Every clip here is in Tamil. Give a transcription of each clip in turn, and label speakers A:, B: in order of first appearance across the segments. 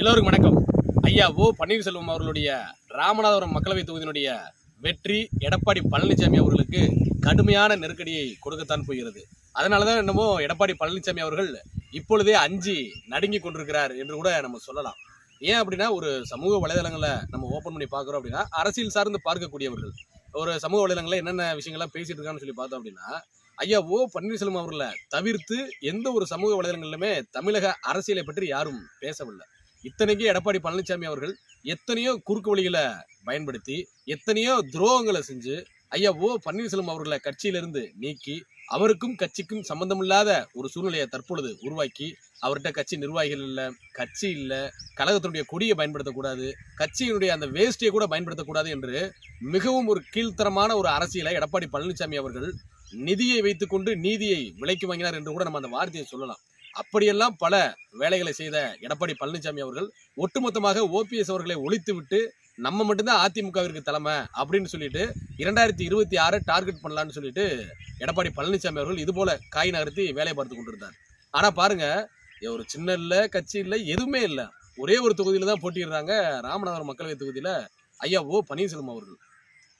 A: எல்லோருக்கும் வணக்கம். ஐயா ஓ பன்னீர்செல்வம் அவர்களுடைய ராமநாதபுரம் மக்களவை தொகுதியினுடைய வெற்றி எடப்பாடி பழனிசாமி அவர்களுக்கு கடுமையான நெருக்கடியை கொடுக்கத்தான் போகிறது. அதனால தான் என்னமோ எடப்பாடி பழனிசாமி அவர்கள் இப்பொழுதே அஞ்சு நடுங்கி கொண்டிருக்கிறார் என்று கூட நம்ம சொல்லலாம். ஏன் அப்படின்னா ஒரு சமூக வலைதளங்களை நம்ம ஓப்பன் பண்ணி பார்க்குறோம் அப்படின்னா அரசியல் சார்ந்து பார்க்கக்கூடியவர்கள் ஒரு சமூக வலைதளங்களில் என்னென்ன விஷயங்கள்லாம் பேசிட்டு இருக்கான்னு சொல்லி பார்த்தோம் அப்படின்னா ஐயா ஓ பன்னீர்செல்வம் அவர்களை தவிர்த்து எந்த ஒரு சமூக வலைதளங்களிலுமே தமிழக அரசியலை பற்றி யாரும் பேசவில்லை. இத்தனைக்கு எடப்பாடி பழனிசாமி அவர்கள் எத்தனையோ குறுக்கு வழிகளை பயன்படுத்தி எத்தனையோ துரோகங்களை செஞ்சு ஐயா ஓ பன்னீர்செல்வம் அவர்களை கட்சியிலிருந்து நீக்கி அவருக்கும் கட்சிக்கும் சம்பந்தமில்லாத ஒரு சூழ்நிலையை தற்பொழுது உருவாக்கி அவர்கிட்ட கட்சி நிர்வாகிகள் இல்லை கட்சி இல்லை கழகத்தினுடைய கொடியை பயன்படுத்தக்கூடாது கட்சியினுடைய அந்த வேஸ்டியை கூட பயன்படுத்தக்கூடாது என்று மிகவும் ஒரு கீழ்த்தரமான ஒரு அரசியலை எடப்பாடி பழனிசாமி அவர்கள் நிதியை வைத்துக்கொண்டு நீதியை விலைக்கு வாங்கினார் என்று கூட நம்ம அந்த வார்த்தையை சொல்லலாம். அப்படியெல்லாம் பல வேலைகளை செய்த எடப்பாடி பழனிசாமி அவர்கள் ஒட்டுமொத்தமாக ஓபிஎஸ் அவர்களை ஒழித்துவிட்டு நம்ம மட்டும்தான் அதிமுகவிற்கு தலைமை அப்படின்னு சொல்லிட்டு இரண்டாயிரத்தி இருபத்தி ஆறு டார்கெட் பண்ணலான்னு சொல்லிட்டு எடப்பாடி பழனிசாமி அவர்கள் இது போல காய் நகர்த்தி வேலை பார்த்து கொண்டிருந்தார். ஆனா பாருங்க ஒரு சின்ன இல்லை கட்சி இல்லை எதுவுமே இல்லை. ஒரே ஒரு தொகுதியில தான் போட்டிடுறாங்க ராமநாதபுரம் மக்களவை தொகுதியில ஐயா ஓ பன்னீர்செல்வம் அவர்கள்.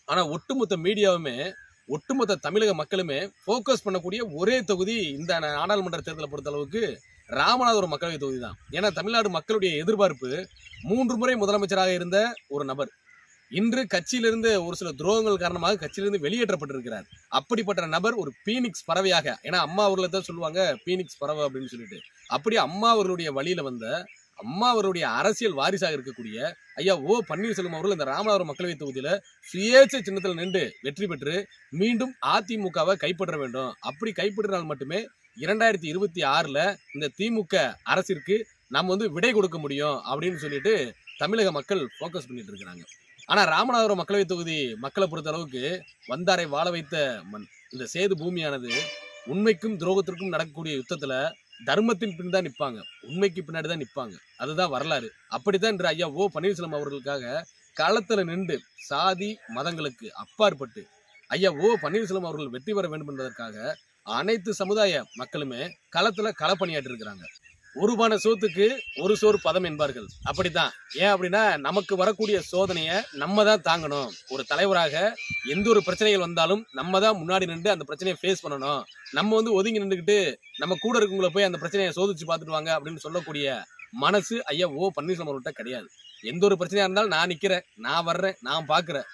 A: ஆனா ஒட்டுமொத்த மீடியாவுமே ஒட்டுமொத்த தமிழக மக்களுமே ஃபோக்கஸ் பண்ணக்கூடிய ஒரே தொகுதி இந்த நாடாளுமன்ற தேர்தலை பொறுத்த அளவுக்கு ராமநாதபுரம் மக்களவை தொகுதி தான் ஏன்னா தமிழ்நாடு மக்களுடைய எதிர்பார்ப்பு மூன்று முறை முதலமைச்சராக இருந்த ஒரு நபர். இன்று கட்சியிலிருந்து ஒரு சில துரோகங்கள் காரணமாக கட்சியிலிருந்து வெளியேற்றப்பட்டிருக்கிறார். அப்படிப்பட்ட நபர் ஒரு பீனிக்ஸ் பறவையாக ஏன்னா அம்மா அவர்களை தான் சொல்லுவாங்க பீனிக்ஸ் பறவை அப்படின்னு சொல்லிட்டு. அப்படி அம்மா அவர்களுடைய வழியில வந்த அம்மா அவருடைய அரசியல் வாரிசாக இருக்கக்கூடிய ஐயா ஓ பன்னீர்செல்வம் அவர்கள் இந்த ராமநாதபுரம் மக்களவை தொகுதியில் சுயேட்சை சின்னத்தில் நின்று வெற்றி பெற்று மீண்டும் அதிமுகவை கைப்பற்ற வேண்டும். அப்படி கைப்பற்றினால் மட்டுமே இரண்டாயிரத்தி இருபத்தி ஆறில் இந்த திமுக அரசிற்கு நம்ம வந்து விடை கொடுக்க முடியும் அப்படின்னு சொல்லிட்டு தமிழக மக்கள் ஃபோக்கஸ் பண்ணிட்டு இருக்கிறாங்க. ஆனால் ராமநாதபுரம் மக்களவை தொகுதி மக்களை பொறுத்த அளவுக்கு வந்தாரை வாழ வைத்த மண். இந்த சேது பூமியானது உண்மைக்கும் துரோகத்திற்கும் நடக்கக்கூடிய யுத்தத்தில் தர்மத்தின் பின் தான் நிற்பாங்க. உண்மைக்கு பின்னாடி தான் நிற்பாங்க. அதுதான் வரலாறு. அப்படித்தான் இன்று ஐயா ஓ பன்னீர்செல்வம் அவர்களுக்காக களத்தில் நின்று சாதி மதங்களுக்கு அப்பாற்பட்டு ஐயா ஓ பன்னீர்செல்வம் அவர்கள் வெற்றி பெற வேண்டும் என்பதற்காக அனைத்து சமுதாய மக்களுமே களத்தில் களப்பணியாற்றி இருக்கிறாங்க. ஒரு பான சோத்துக்கு ஒரு சோறு பதம் என்பார்கள். அப்படித்தான். ஏன் அப்படின்னா நமக்கு வரக்கூடிய சோதனையை நம்ம தான் தாங்கணும். ஒரு தலைவராக எந்த ஒரு பிரச்சனைகள் வந்தாலும் நம்ம தான் முன்னாடி நின்று அந்த பிரச்சனையை ஃபேஸ் பண்ணணும். நம்ம வந்து ஒதுங்கி நின்றுக்கிட்டு நம்ம கூட இருக்கவங்கள போய் அந்த பிரச்சனையை சோதிச்சு பார்த்துட்டு வாங்க அப்படின்னு சொல்லக்கூடிய மனசு ஐயா ஓ பன்னீர்செல்வம் அவர்கிட்ட கிடையாது. எந்த ஒரு பிரச்சனையாக இருந்தாலும் நான் நிற்கிறேன் நான் வர்றேன் நான் பார்க்குறேன்.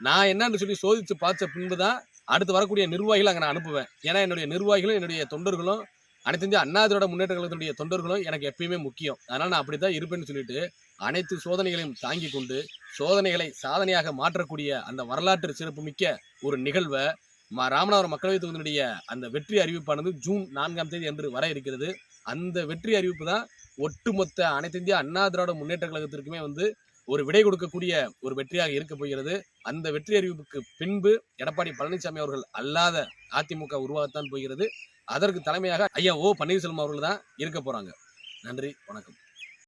A: நான் என்னன்னு சொல்லி சோதிச்சு பார்த்த பின்பு தான் அடுத்து வரக்கூடிய நிர்வாகிகளை அங்கே நான் அனுப்புவேன். ஏன்னா என்னுடைய நிர்வாகிகளும் என்னுடைய தொண்டர்களும் அனைத்து இந்திய அண்ணா திராவிட முன்னேற்ற கழகத்தினுடைய தொண்டர்களும் எனக்கு எப்பயுமே முக்கியம். அதனால் நான் அப்படி தான் இருப்பேன்னு சொல்லிட்டு அனைத்து சோதனைகளையும் தாங்கி கொண்டு சோதனைகளை சாதனையாக மாற்றக்கூடிய அந்த வரலாற்று சிறப்புமிக்க ஒரு நிகழ்வை ம- ராமநாதபுரம் மக்களவைத் தொகுதியினுடைய அந்த வெற்றி அறிவிப்பானது ஜூன் நான்காம் தேதி அன்று வர இருக்கிறது. அந்த வெற்றி அறிவிப்பு தான் ஒட்டுமொத்த அனைத்து இந்திய அண்ணா திராவிட முன்னேற்ற கழகத்திற்குமே வந்து ஒரு விடை கொடுக்கக்கூடிய ஒரு வெற்றியாக இருக்க போகிறது. அந்த வெற்றி அறிவிப்புக்கு பின்பு எடப்பாடி பழனிசாமி அவர்கள் அல்லாத அதிமுக உருவாகத்தான் போகிறது. அதற்கு தலைமையாக ஐயா ஓ பன்னீர்செல்வம் அவர்கள் தான் இருக்க போறாங்க. நன்றி வணக்கம்.